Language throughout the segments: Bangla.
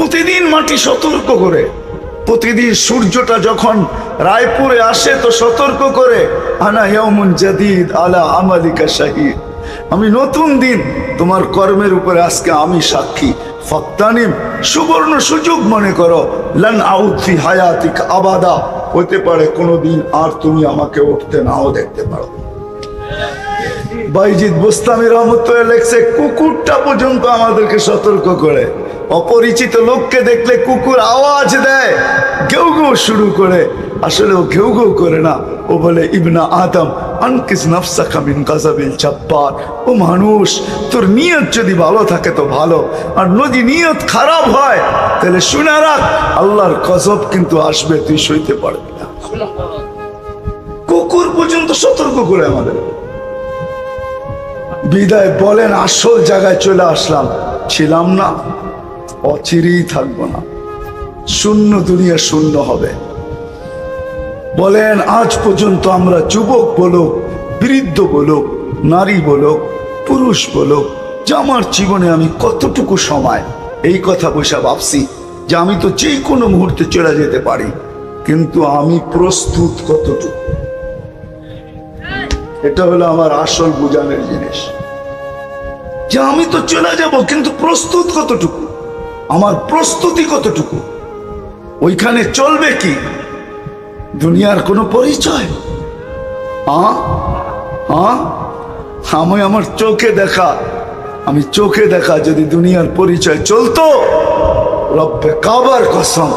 প্রতিদিন মাটি সতর্ক করে। প্রতিদিন সূর্যটা যখন রায়পুরে আসে তো সতর্ক করে, আনা ইয়ামুন জাদিদ আলা আমালিকা শাহিদ। আমি নতুন দিন তোমার কর্মের উপরে আজকে আমি সাক্ষী। ফক্তানিম সুবর্ণ সুযোগ মনে করো, লান আউথি হায়াতিক আবাদা। হতে পারে কোনোদিন আর তুমি আমাকে উঠতে নাও দেখতে পারো। বাইজিৎ বোস্তামি রহমতুল্লাহ লেখছে, কুকুরটা পর্যন্ত আমাদেরকে সতর্ক করে। অপরিচিত লোককে দেখলে কুকুর আওয়াজ দেয়। ঘেউ ঘেউ শুরু করে। আসলে ও ঘেউ ঘেউ করে না। ও বলে, ইবনা আদম, আনকিস ও মানুষ, তোর নিয়ত যদি ভালো থাকে তো ভালো। আর নিয়ত খারাপ হয়, তাহলে আল্লাহর গজব কিন্তু আসবে, তুই পারবি না। কুকুর পর্যন্ত সতর্ক করে আমাদের। বিদায় বলেন, আসল জায়গায় চলে আসলাম। ছিলাম না। অচিরেই থাকব না। শূন্য দুনিয়া শূন্য হবে। বলেন, আজ পর্যন্ত আমরা যুবক বলো বৃদ্ধ বলো নারী বলো পুরুষ বলো যে আমার জীবনে আমি কতটুকু সময়, এই কথা বসে ভাবছি যে আমি তো যে কোনো মুহূর্তে চলে যেতে পারি, কিন্তু আমি প্রস্তুত কতটুকু? এটা হলো আমার আসল বোঝানোর জিনিস। যে আমি তো চলে যাব, কিন্তু প্রস্তুত কতটুকু? আমার প্রস্তুতি কতটুকু? ওইখানে চলবে কি? দুনিয়ার কোনো পরিচয়? আমি আমার চোখে দেখা। আমি চোখে দেখা যদি দুনিয়ার পরিচয় চলতো, রব্বে কাবার কসম,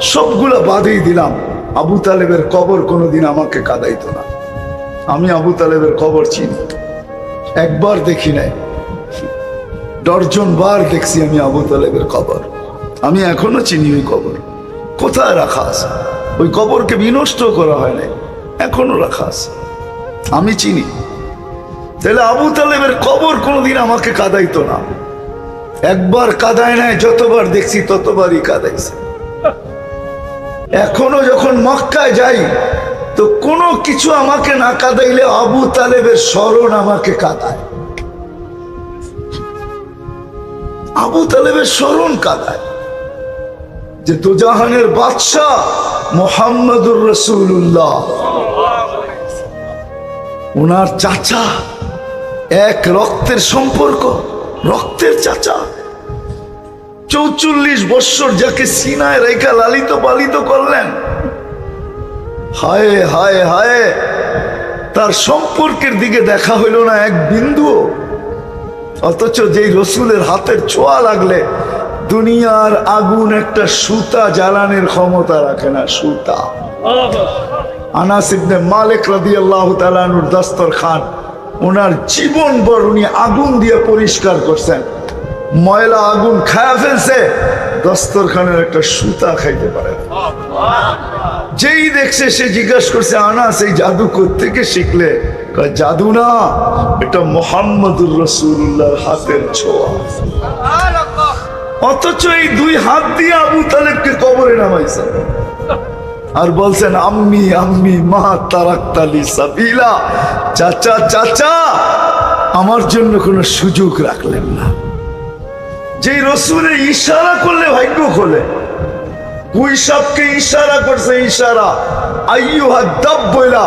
সবগুলো বাদেই দিলাম। আবু তালেবের কবর কোনোদিন আমাকে কাদাইতো না। আমি আবু তালেবের কবর চিনি। একবার দেখি নাই। ডর্জন বার দেখছি আমি আবু তালেবের কবর। আমি এখনও চিনি ওই কবর। কোথায় রাখা আছে? ওই কবরকে বিনষ্ট করা হয় নাই। এখনও রাখা আছে। আমি চিনি। তাহলে আবু তালেবের কবর কোনোদিন আমাকে কাদাইতো না। একবার কাদায় নাই, যতবার দেখছি ততবারই কাদাইছে। এখনও যখন মক্কায় যাই, তো কোনো কিছু আমাকে না কাদাইলে আবু তালেবের স্মরণ আমাকে কাদায়। আবু তালেবের স্মরণ কাদায় যে দুজাহানের বাদশাহ মোহাম্মদুর রসুল্লাহ ওনার চাচা এক রক্তের সম্পর্ক, রক্তের চাচা। চৌচল্লিশ বৎসর যাকে সিনায় রেখা লালিত পালিত করলেন, হায় হায় হায়, তার সম্পর্কের দিকে দেখা হইল না এক বিন্দু অথচ যেই রসুলের হাতের ছোঁয়া লাগলে, দুনিয়ার আগুন একটা সুতা জ্বালানোর ক্ষমতা রাখে না, সুতা। আনাস ইবনে মালিক রাদিয়াল্লাহু তাআলার দস্তর খান, ওনার জীবন ভর উনি আগুন দিয়ে পরিষ্কার করছেন। ময়লা আগুন খায়া ফেলছে দস্তরখানের একটা সুতা খাইতে পারে। যেই দেখছে, সে জিজ্ঞাসা করছে, আনাস, এই জাদু থেকে শিখলে? জাদু না, এটা মোহাম্মদুর রসুল্লাহর হাতের ছোঁয়া। অথচ এই দুই হাত দিয়ে আবু তালেবকে কবরে নামাইছে। আর বলছেন, আম্মি আম্মি, মা তারাক্তালি সাবিলা। চাচা চাচা, আমার জন্য কোনো সুযোগ রাখলেন না। যে রসুলে ইশারা করলে ভাগ্য খোলে কুই ইশারা করছে ইশারা। আইয়ু হাদ্দাব বইলা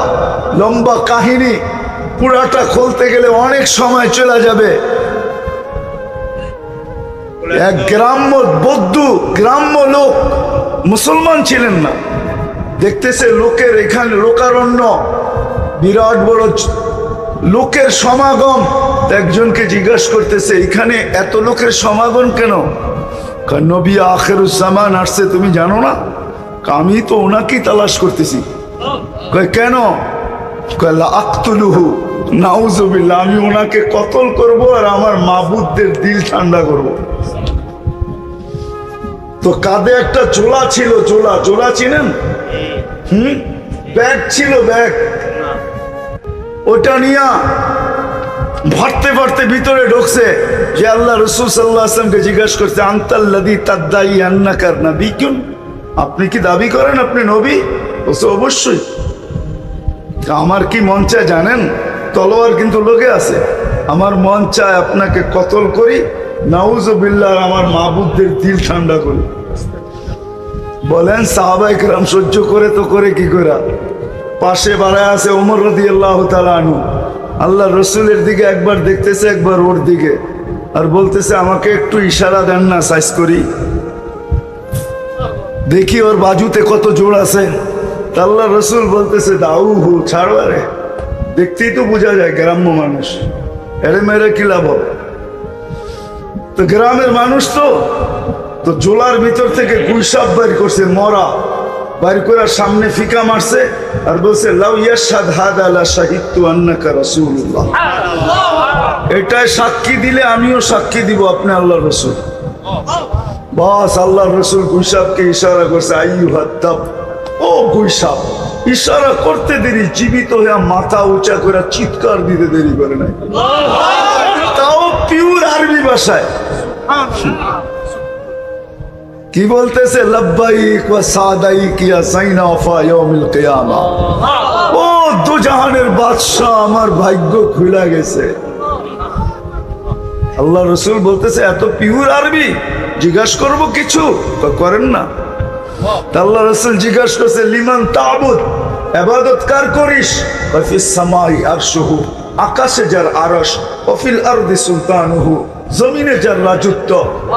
লম্বা কাহিনী পুরাটা খুলতে গেলে অনেক সময় চলে যাবে। এক গ্রাম্য বৌদ্ধ, গ্রাম্য লোক, মুসলমান ছিলেন না। দেখতেছে লোকের এখানে লোকারণ্য, বিরাট বড় লোকের সমাগম। একজনকে জিজ্ঞাসা করতেছে, এখানে এত লোকের সমাগম কেন? নবী আখেরুজ্জামান আসছে, তুমি জানো না? আমি তো ওনাকেই তালাশ করতেছি। কেন? আক্তুলুহু। আমি ওনাকে কতল করব আর আমার মাবুদদের দিল ঠান্ডা করব। তো কাঁধে একটা চোলা ছিল, চোলা চোলা চিনেন? হুম? ব্যাগ ছিল, ব্যাগ। ওটা নিয়া ভরতে ভরতে ভিতরে ঢুকছে যে আল্লাহ রসুল সাল্লাহ আসলামকে জিজ্ঞাসা করছে আন্তাল্লাদি তাদ্দাই আন্নাকার নবী কিউন আপনি কি দাবি করেন আপনি নবী? বলছে, অবশ্যই। আমার কি মন জানেন? তলোয়ার কিন্তু লোকে আছে। আমার মন চায় আপনাকে কতল করি, নাউজবিল্লাহ আমার মাহবুবদের দিল ঠান্ডা করি। বলেন সাহাবাই রাম সহ্য করে তো করে কি করে পাশে বাড়ায় আছে ওমর রদি আল্লাহ আনু আল্লাহ রসুলের দিকে একবার দেখতেছে, একবার ওর দিকে। আর বলতেছে, আমাকে একটু ইশারা দেন না, সাইজ করি। দেখি ওর বাজুতে কত জোর আছে। আল্লাহ রসুল বলতেছে দাউ হু ছাড়ো আরে। দেখতেই তো বোঝা যায় গ্রাম্য মানুষ। এরে মেরে কি লাভ হবে? তো গ্রামের মানুষ তো তো জোলার ভিতর থেকে গুলসাপ বাইর করছে, মরা। বাইর করার সামনে ফিকা মারছে আর বলছে, লাউ ইয়াশাদ হাদা লা শাহিদতু আন্নাকা রাসূলুল্লাহ। এটাই সাক্ষী দিলে আমিও সাক্ষী দিব আপনি আল্লাহর রাসূল। বাস আল্লাহর রসুল গুইসাবকে ইশারা করছে আইয়ু হাত্তাব ও গুইসাব ইশারা করতে দেরি, জীবিত হয়ে মাথা উঁচা করে চিৎকার দিতে দেরি করে নাই। তাও পিওর আরবি ভাষায়। কি বলতেছে? লব্বাইক আমার ভাগ্য খুলে গেছে। আল্লাহ রসুল বলতেছে, এত পিওর আরবি, জিজ্ঞাসা করব কিছু? তো করেন না। আল্লাহ রসুল জিজ্ঞাসা করছে, লিমান তাবুদ? এবাদত কার করিস? সামাই আরশুহু। আকাশে যার আরশ ওফিল আরদি জমিনে যার রাজত্ব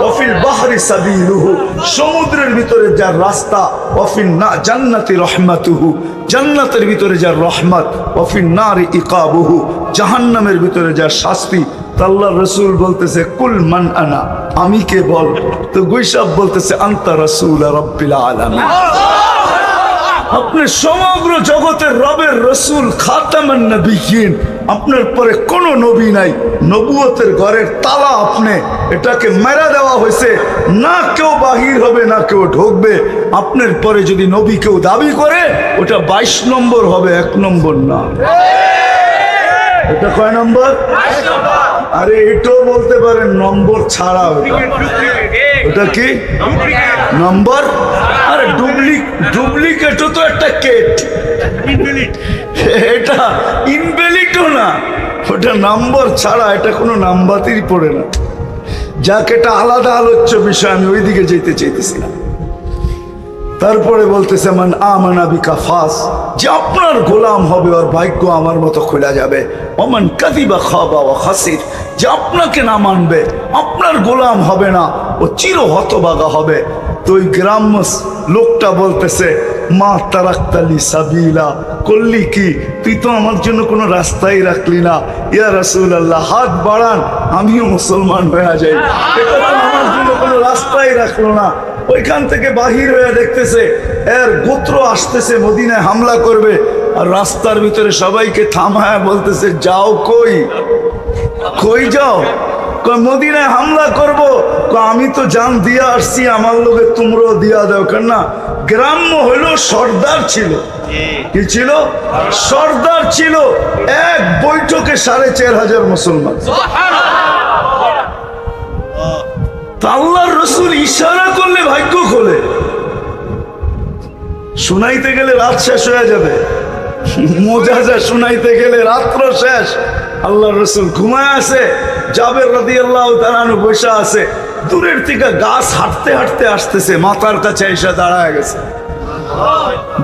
অফিল বাহারি সাবিলুহু। সমুদ্রের ভিতরে যার রাস্তা অফিল না, জান্নাতি রহমাতুহু। জান্নাতের ভিতরে যার রহমত অফিল নারী ইকাবুহু। জাহান্নামের ভিতরে যার শাস্তি আল্লাহ রসুল বলতেছে, কুল মান আনা। আমি কে বল? তো গুইসাব বলতেছে, আন্তা রসুল রব্বিল আলামিন। আপনি সমগ্র জগতের রবের রসুল, খাতামান আপনার পরে কোনো নবী নাই। নবুয়তের ঘরের তালা আপনি। এটাকে মেরা দেওয়া হয়েছে। না কেউ বাহির হবে, না কেউ ঢুকবে। আপনার পরে যদি নবী কেউ দাবি করে, ওটা বাইশ নম্বর হবে, এক নম্বর না। এটা কয় নম্বর। আরে এটাও বলতে পারেন নম্বর ছাড়া ওটা। ওটা কি? নম্বর? আরে ডুপ্লিক ডুপ্লিকেটও তো একটা কেট এটা ইনভ্যালিডও না। ওটা নম্বর ছাড়া এটা কোনো নাম্বারই পড়ে না। যাকে এটা আলাদা আলোচ্য বিষয় আমি ওইদিকে যেতে চাইতেছি না তারপরে বলতেছে মান আমানা বিকা ফাস যে আপনার গোলাম হবে ওর ভাগ্য আমার মতো খোলা যাবে। অমান কাদিবা খাবা ও হাসির যে আপনাকে না মানবে আপনার গোলাম হবে না ও চির হতবাগা হবে। তো ওই গ্রাম্য লোকটা বলতেছে মা তারাক্তালি সাবিলা করলি কি? তুই তো আমার জন্য কোনো রাস্তাই রাখলি না। ইয়া রাসূল আল্লাহ হাত বাড়ান আমিও মুসলমান হয়ে যাই। আমার জন্য কোনো রাস্তাই রাখল না। ওইখান থেকে বাহির হয়ে দেখতেছে, এর গোত্র আসতেছে, মদিনায় হামলা করবে, আর রাস্তার ভিতরে সবাইকে থামায় বলতেছে, যাও কই? কই যাও? মদিনায় হামলা করব? আমি তো জান দিয়ে আসছি, আমার লোকে তোমরাও দিয়া দাও। কেন না, গ্রাম্য হইল সর্দার ছিল। কি ছিল? সর্দার ছিল। এক বৈঠকে সাড়ে চার হাজার মুসলমান। আল্লাহর রসুল ইশারা করলে ভাগ্য খোলে। শুনাইতে গেলে রাত শেষ হয়ে যাবে। মোজাজা শুনাইতে গেলে রাত্র শেষ। আল্লাহ রসুল ঘুমায় আছে, জাবের রদি আল্লাহ তারানু বসে আছে। দূরের থেকে গাছ হাঁটতে হাঁটতে আসতেছে, মাথার কাছে এসে দাঁড়ায় গেছে।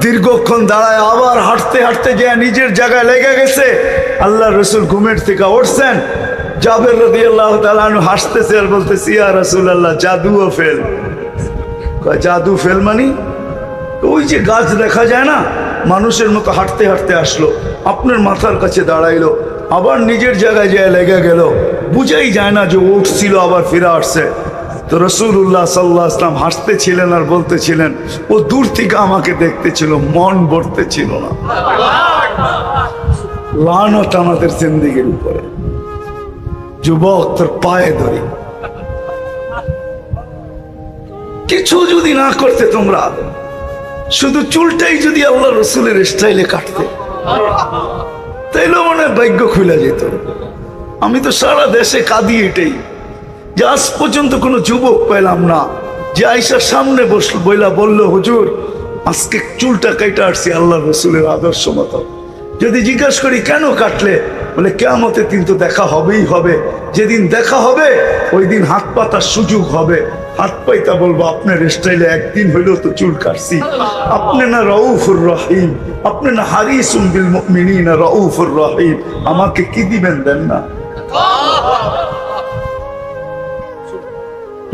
দীর্ঘক্ষণ দাঁড়ায় আবার হাঁটতে হাঁটতে গিয়ে নিজের জায়গায় লেগে গেছে। আল্লাহ রসুল ঘুমের থেকে উঠছেন জাবের রদি আল্লাহ তালানু হাসতেছে আর বলতেছে রসুল আল্লাহ জাদুও ফেল। জাদু ফেল মানি? ওই যে গাছ দেখা যায় না মানুষের মতো হাঁটতে হাঁটতে আসলো আপনার মাথার কাছে দাঁড়াইলো আবার নিজের জায়গায় যায় লেগে গেল বুঝাই যায় না যে উঠছিল আবার ফিরে আসছে। তো রসুল্লাহ সাল্লাহ আসলাম হাসতেছিলেন আর বলতেছিলেন ও দূর থেকে আমাকে দেখতেছিল মন ভরতে ছিল না লানত আমাদের জিন্দিগির উপরে। যুবক তোর পায়ে ধরি। কিছু যদি না করতে তোমরা, শুধু চুলটাই যদি আল্লাহ রসুলের স্টাইলে কাটতে, তাইলে মনে হয় ভাগ্য খুলে যেত। আমি তো সারা দেশে কাঁদি এটাই। যে আজ পর্যন্ত কোনো যুবক পেলাম না, যে আইসার সামনে বসল বইলা বলল, হুজুর, আজকে চুলটা কেটে আসছি আল্লাহ রসুলের আদর্শ মতো। যদি জিজ্ঞাসা করি, কেন কাটলে? বলে কেমতে কিন্তু দেখা হবেই হবে। যেদিন দেখা হবে, ওই দিন হাত পাতার সুযোগ হবে। হাত পাইতা বলব, আপনার স্টাইলে একদিন হইলেও তো চুল কাটছি। আপনি না রউফুর রহিম, আপনি না হারিসুম বিল মুমিনিনা রউফুর রহিম। আমাকে কি দিবেন দেন না?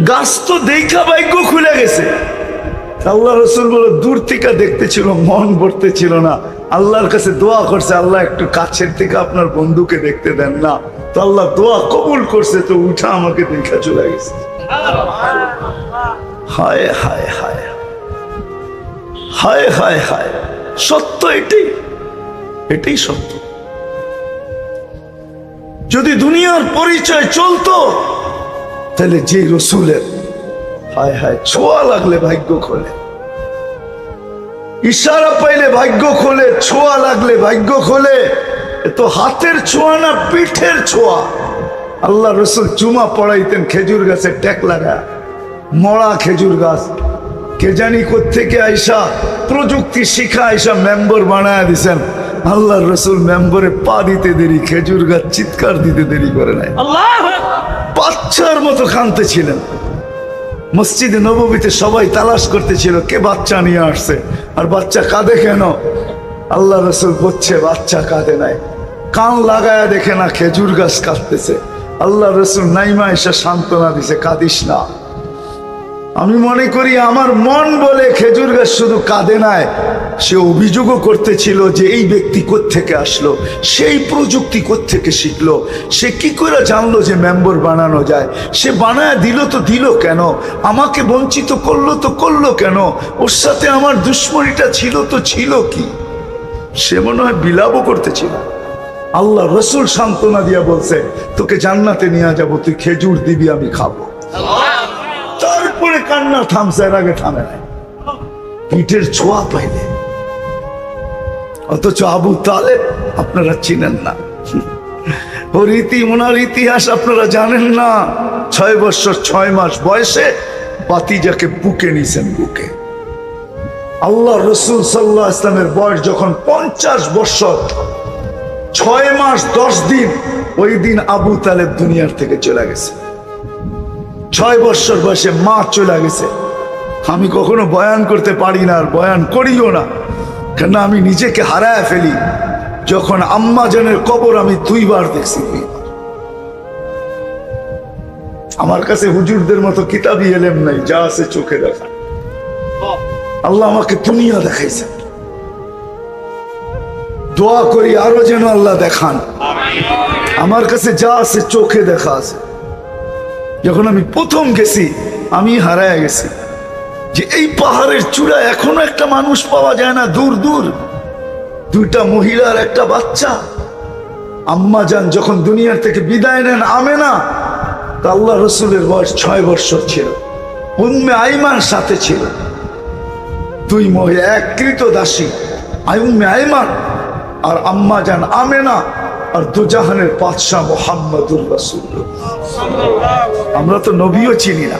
গাছ তো দেখা ভাগ্য খুলে গেছে। আল্লাহ রসুল বলে, দূর থেকে দেখতেছিল, মন ভরতে ছিল না। আল্লাহর কাছে দোয়া করছে, আল্লাহ একটু কাছের থেকে আপনার বন্ধুকে দেখতে দেন না। তো আল্লাহ দোয়া কবুল করছে, তো উঠা আমাকে দেখা চলে গেছে। হায় হায় হায়। হায় হায় হায়। সত্য এটাই এটাই সত্য। যদি দুনিয়ার পরিচয় চলতো, তাহলে যে রসুলের, হায় হায়, ছোঁয়া লাগলে ভাগ্য খোলে। ইশারা পাইলে ভাগ্য খোলে ছোঁয়া লাগলে ভাগ্য খোলে। এ তো হাতের ছোঁয়া না পিঠের ছোঁয়া। আল্লাহ রসুল চুমা পড়াইতেন খেজুর গাছে ট্যাক লাগা মরা খেজুর গাছ। কে জানি থেকে আইসা প্রযুক্তি শিখা আইসা মেম্বার বানায় দিছেন। আল্লাহ রসুল মেম্বরে পা দিতে দেরি খেজুর গাছ চিৎকার দিতে দেরি করে নাই। বাচ্চার মতো কানতে ছিলেন। মসজিদে নবমীতে সবাই তালাশ করতেছিল কে বাচ্চা নিয়ে আসছে? আর বাচ্চা কাঁদে কেন? আল্লাহ রসুল বলছে, বাচ্চা কাঁদে নাই। কান লাগায়া দেখে না খেজুর গাছ কাঁদতেছে। আল্লাহ রসুল নাইমা এসে সান্ত্বনা দিছে, কাঁদিস না। আমি মনে করি আমার মন বলে খেজুর গাছ শুধু কাঁদে নাই। সে অভিযোগও করতেছিল যে এই ব্যক্তি থেকে আসলো, সেই প্রযুক্তি থেকে শিখলো। সে কি করে জানলো যে মেম্বর বানানো যায়? সে বানায় দিল তো দিল কেন? আমাকে বঞ্চিত করল তো করল কেন? ওর সাথে আমার দুশ্মনীটা ছিল তো ছিল কি? সে মনে হয় বিলাপও করতেছিল। আল্লাহ রসুল সান্ত্বনা দিয়া বলছে, তোকে জান্নাতে নিয়ে যাব, তুই খেজুর দিবি, আমি খাব। তারপরে কান্না থামছে আগে থামে নাই। পিঠের ছোঁয়া পাইলে। অথচ আবু তালেব আপনারা চিনেন না। ওনার ইতিহাস আপনারা জানেন না। ছয় বছর, ছয় মাস বয়সে বাতিজাকে বুকে নিছেন বুকে। আল্লাহ রসুল সাল্লাহ ইসলামের বয়স যখন পঞ্চাশ বছর, ছয় মাস, দশ দিন, ওই দিন আবু তালেব দুনিয়ার থেকে চলে গেছে। ছয় বছর বয়সে মা চলে গেছে। আমি কখনো বয়ান করতে পারি না আর বয়ান করিও না। কেন আমি নিজেকে হারায় ফেলি। যখন আম্মা জানের কবর আমি দুইবার দেখছি। আমার কাছে হুজুরদের মতো কিতাবই এলেম নাই, যা আছে চোখে দেখা আল্লাহ আমাকে দুনিয়া দেখাইছে দোয়া করি আরও যেন আল্লাহ দেখান। আমার কাছে যা আছে চোখে দেখা আছে। যখন আমি প্রথম গেছি, আমি হারায় গেছি। যে এই পাহাড়ের চূড়া এখনও একটা মানুষ পাওয়া যায় না, দূর দূর। দুইটা মহিলার একটা বাচ্চা। আম্মা যান যখন দুনিয়ার থেকে বিদায় নেন আমে না তা আল্লাহ রসুলের বয়স ছয় বৎসর ছিল। উম্মে আইমান সাথে ছিল। দুই মহিলা এক কৃত দাসী। আই আইমান আর আম্মা যান আমেনা। আর দুজাহানের বাদশাহ মোহাম্মদুর রসুল্লাহ আমরা তো নবীও চিনি না।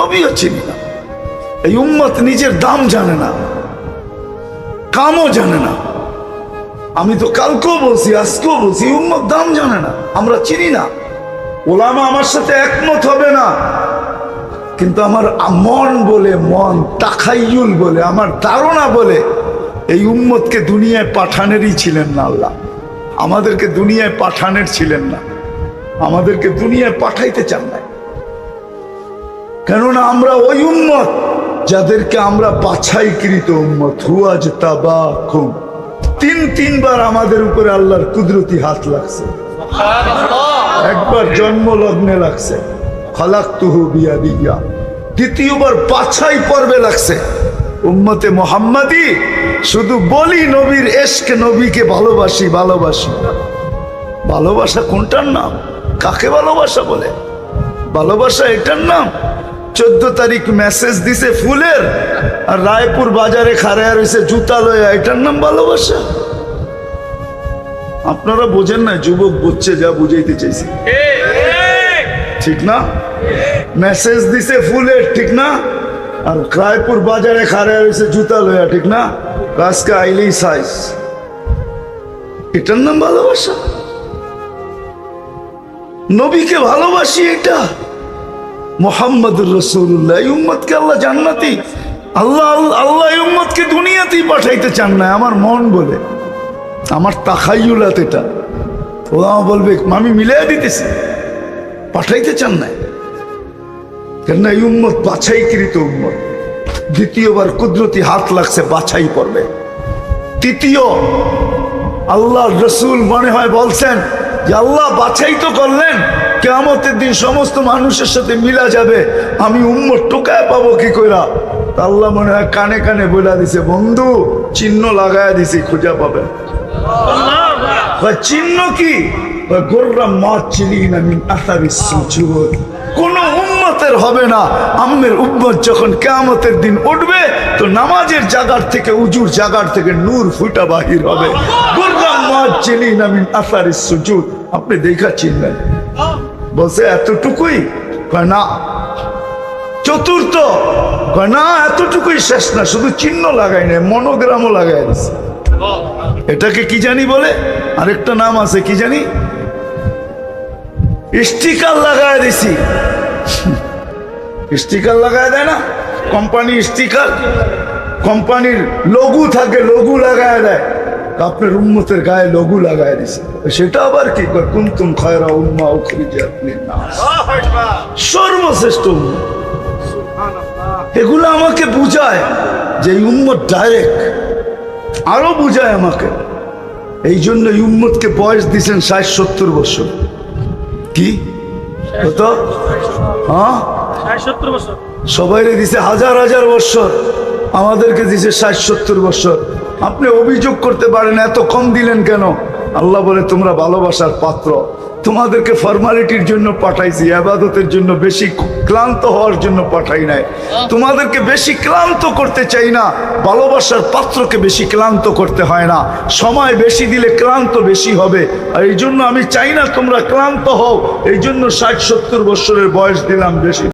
নবীও চিনি না। এই উম্মত নিজের দাম জানে না। কামও জানে না। আমি তো কালকেও বলছি, আজকেও বলছি উম্মত দাম জানে না। আমরা চিনি না। ওলামা আমার সাথে একমত হবে না। কিন্তু আমার মন বলে, মন তাকাইয়ুল বলে, আমার ধারণা বলে, এই উম্মতকে দুনিয়ায় পাঠানেরই ছিলেন না আল্লাহ। আমাদেরকে দুনিয়ায় পাঠানের ছিলেন না। আমাদেরকে দুনিয়ায় পাঠাইতে চান না কেননা আমরা ওই উম্মত যাদেরকে আমরা বাছাইকৃত উম্মত। হুয়াজ তাবাকুম তিন তিনবার আমাদের উপরে আল্লাহর কুদরতি হাত লাগছে। একবার জন্ম লগ্নে লাগছে। খালাক তুহু বিয়া দ্বিতীয়বার বাছাই পর্বে লাগছে। উম্মতে মোহাম্মদি শুধু বলি নবীর এসকে নবীকে ভালোবাসি ভালোবাসি ভালোবাসা কোনটার নাম? কাকে ভালোবাসা বলে? ভালোবাসা এটার নাম? চোদ্দ তারিখ মেসেজ দিছে ফুলের আর রায়পুর বাজারে খাড়ায় রয়েছে জুতা লয়া এটার নাম ভালোবাসা? আপনারা বোঝেন না যুবক বুঝছে যা বুঝাইতে চাইছি। ঠিক না? মেসেজ দিছে ফুলের ঠিক না? আর রায়পুর বাজারে খাড়ায় রয়েছে জুতা লয়া ঠিক না? আজকে আইলেই সাইজ এটার নাম ভালোবাসা? নবীকে ভালোবাসি এটা মোহাম্মদুর রসুল্লাহ এই আল্লাহ জান্নাতি। আল্লাহ, আল্লাহ- এই দুনিয়াতেই পাঠাইতে চান না, আমার মন বলে। আমার তাকাইউলাত এটা। ও আমার বলবে আমি মিলিয়ে দিতেছি। পাঠাইতে চান না। কেননা এই উম্মত বাছাইকৃত উম্মত। দ্বিতীয়বার কুদরতি হাত লাগছে বাছাই পড়বে। তৃতীয় আল্লাহ রসুল মনে হয় বলছেন যে আল্লাহ বাছাই তো করলেন কেমতের দিন সমস্ত মানুষের সাথে মিলা যাবে আমি উম্মত টোকায় পাবো কি কইরা? আল্লাহ মনে হয় কানে কানে বইলা দিছে বন্ধু চিহ্ন লাগায় দিছি খুঁজা কয়, চিহ্ন কি? গোর্রা মাছ চিনি না আসারি সুজুদ উম্মতের হবে না। আম্মের উম্মত যখন কেয়ামতের দিন উঠবে, তো নামাজের জাগার থেকে, উজুর জাগার থেকে নূর ফুটা বাহির হবে। আপনি বলছে, এতটুকুই? না। চতুর্থ না, এতটুকুই শেষ না, শুধু চিহ্ন লাগাই না, মনোগ্রামও লাগাই দিছে এটাকে কি জানি বলে? আরেকটা নাম আছে, কি জানি? স্টিকার লাগায় দিছি। স্টিকার লাগায় দেয় না? কোম্পানি স্টিকার, কোম্পানির লঘু থাকে, লঘু লাগায় দেয়। আপনার উন্মতের গায়ে লঘু লাগায় দিছে। সেটা আবার কি কুন্তুম খয়রা উম্মা উখরিজা লিন্নাস। সর্বশ্রেষ্ঠ উম্মত। এগুলো আমাকে বুঝায় যে উম্মত ডাইরেক্ট আরও বুঝায় আমাকে। এই জন্য উম্মতকে বয়স দিছেন ষাট সত্তর বছর। কি? কত? হ্যাঁ? সবাইরে দিছে হাজার হাজার বছর। আমাদেরকে দিছে ষাট, সত্তর বছর। আপনি অভিযোগ করতে পারেন, এত কম দিলেন কেন? আল্লাহ বলে, তোমরা ভালোবাসার পাত্র। তোমাদেরকে ফর্মালিটির জন্য পাঠাইছি, আবাদতের জন্য বেশি ক্লান্ত হওয়ার জন্য পাঠাই নাই। তোমাদেরকে বেশি ক্লান্ত করতে চাই না। ভালোবাসার পাত্রকে বেশি ক্লান্ত করতে হয় না। সময় বেশি দিলে ক্লান্ত বেশি হবে। আর এই জন্য আমি চাই না তোমরা ক্লান্ত হও। এই জন্য ষাট, সত্তর বছরের বয়স দিলাম বেশি।